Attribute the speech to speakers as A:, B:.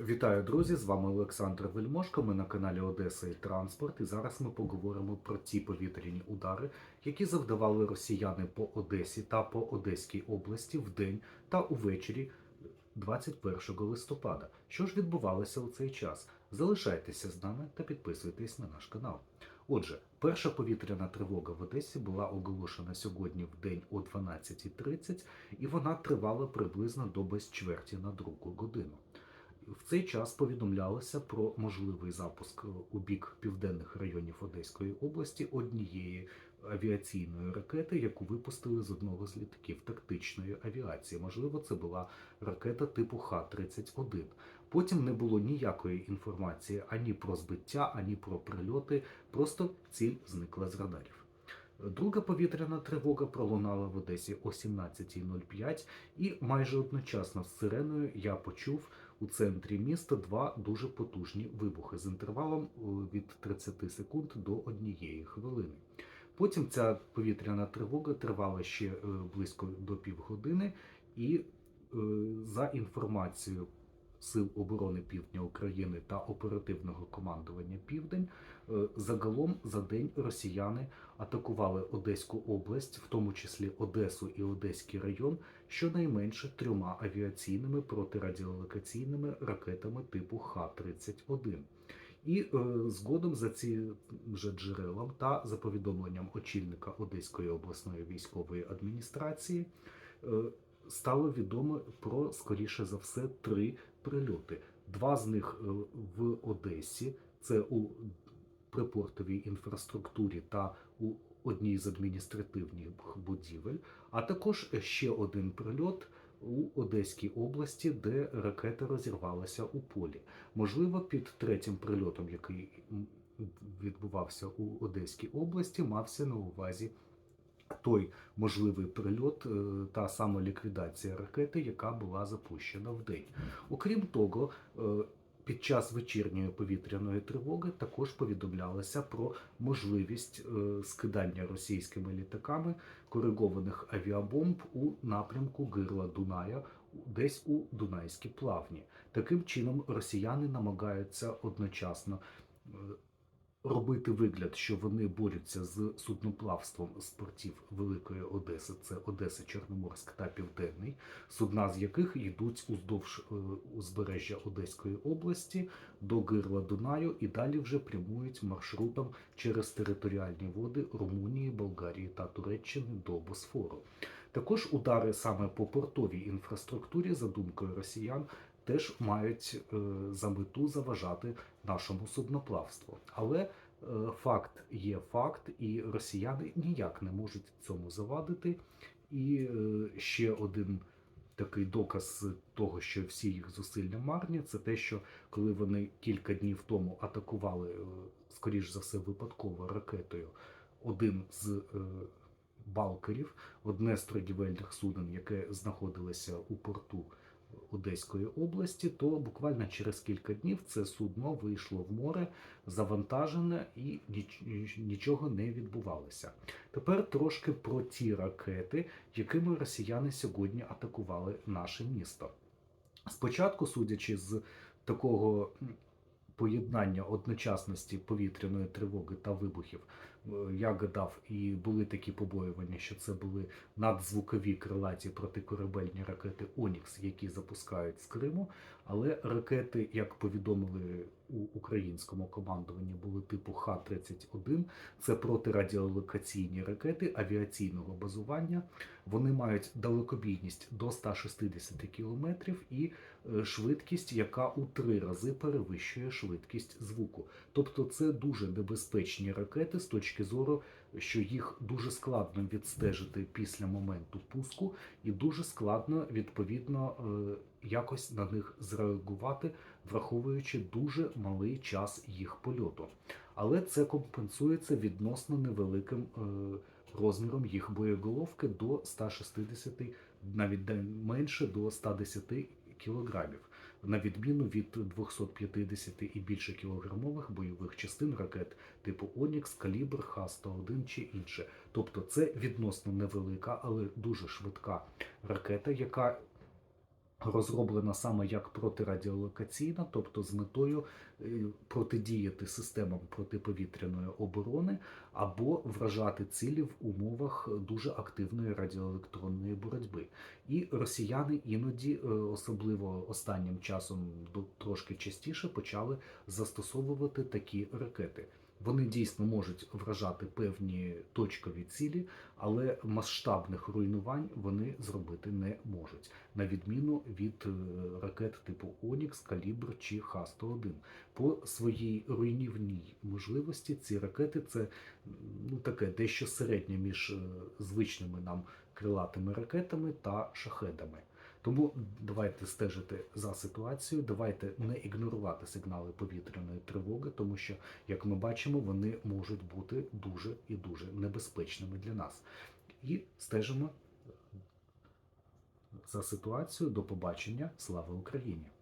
A: Вітаю, друзі! З вами Олександр Вельмошко. Ми на каналі Одеса і Транспорт. І зараз ми поговоримо про ті повітряні удари, які завдавали росіяни по Одесі та по Одеській області в день та увечері 21 листопада. Що ж відбувалося у цей час? Залишайтеся з нами та підписуйтесь на наш канал. Отже, перша повітряна тривога в Одесі була оголошена сьогодні в день о 12.30 і вона тривала приблизно до без чверті на другу годину. В цей час повідомлялося про можливий запуск у бік південних районів Одеської області однієї авіаційної ракети, яку випустили з одного з літаків тактичної авіації. Можливо, це була ракета типу Х-31. Потім не було ніякої інформації ані про збиття, ані про прильоти. Просто ціль зникла з радарів. Друга повітряна тривога пролунала в Одесі о 17.05, і майже одночасно з сиреною я почув у центрі міста два дуже потужні вибухи з інтервалом е, від 30 секунд до однієї хвилини. Потім ця повітряна тривога тривала ще е, близько до півгодини, і е, за інформацією Сил оборони Півдня України та оперативного командування Південь е, загалом за день росіяни атакували Одеську область, в тому числі Одесу і Одеський район, щонайменше трьома авіаційними протирадіолокаційними ракетами типу Х-31. І е, згодом за ці вже джерелам та за повідомленням очільника Одеської обласної військової адміністрації е, стало відомо про скоріше за все три прильоти. Два з них е, в Одесі, це у припортовій інфраструктурі та у одній з адміністративних будівель, а також ще один прильот у Одеській області, де ракета розірвалася у полі. Можливо, під третім прильотом, який відбувався у Одеській області, мався на увазі той можливий прильот е, та самоліквідація ракети, яка була запущена в день. Окрім того, е, під час вечірньої повітряної тривоги також повідомлялося про можливість е, скидання російськими літаками коригованих авіабомб у напрямку гирла Дуная десь у Дунайській плавні. Таким чином росіяни намагаються одночасно робити вигляд, що вони борються з судноплавством з портів Великої Одеси, це Одеса, Чорноморськ та Південний, судна з яких йдуть уздовж е, узбережжя Одеської області до гирла Дунаю і далі вже прямують маршрутом через територіальні води Румунії, Болгарії та Туреччини до Босфору. Також удари саме по портовій інфраструктурі, за думкою росіян, теж мають е, за мету заважати нашому судноплавству. Але е, факт є факт, і росіяни ніяк не можуть цьому завадити. І е, ще один такий доказ того, що всі їх зусилля марні, це те, що коли вони кілька днів тому атакували, скоріш за все, випадково ракетою один з балкерів, одне з торгівельних суден, яке знаходилося у порту Одеської області, то буквально через кілька днів це судно вийшло в море, завантажене і нічого не відбувалося. Тепер трошки про ті ракети, якими росіяни сьогодні атакували наше місто. Спочатку, судячи з такого поєднання одночасності повітряної тривоги та вибухів, я гадав, і були такі побоювання, що це були надзвукові крилаті протикорабельні ракети Онікс, які запускають з Криму. Але ракети, як повідомили у українському командуванні, були типу Х-31. Це протирадіолокаційні ракети авіаційного базування. Вони мають далекобійність до 160 км і е, швидкість, яка у три рази перевищує швидкість звуку. Тобто це дуже небезпечні ракети з точки зору, що їх дуже складно відстежити після моменту пуску, і дуже складно відповідно е, якось на них зреагувати, враховуючи дуже малий час їх польоту. Але це компенсується відносно невеликим е, розміром їх боєголовки до 160, навіть менше до 110 кілограмів, на відміну від 250 і більше кілограмових бойових частин ракет типу Онікс, Калібр, Х-101 чи інше. Тобто це відносно невелика, але дуже швидка ракета, яка розроблена саме як протирадіолокаційна, тобто з метою е, протидіяти системам протиповітряної оборони або вражати цілі в умовах дуже активної радіоелектронної боротьби. І росіяни іноді, е, особливо останнім часом, трошки частіше почали застосовувати такі ракети. Вони дійсно можуть вражати певні точкові цілі, але масштабних руйнувань вони зробити не можуть, на відміну від е, ракет типу Онікс, Калібр чи Х-101. По своїй руйнівній можливості ці ракети це ну, таке дещо середнє між е, звичними нам крилатими ракетами та шахедами. Тому давайте стежити за ситуацією, давайте не ігнорувати сигнали повітряної тривоги, тому що, як ми бачимо, вони можуть бути дуже і дуже небезпечними для нас. І стежимо за ситуацією. До побачення. Слава Україні!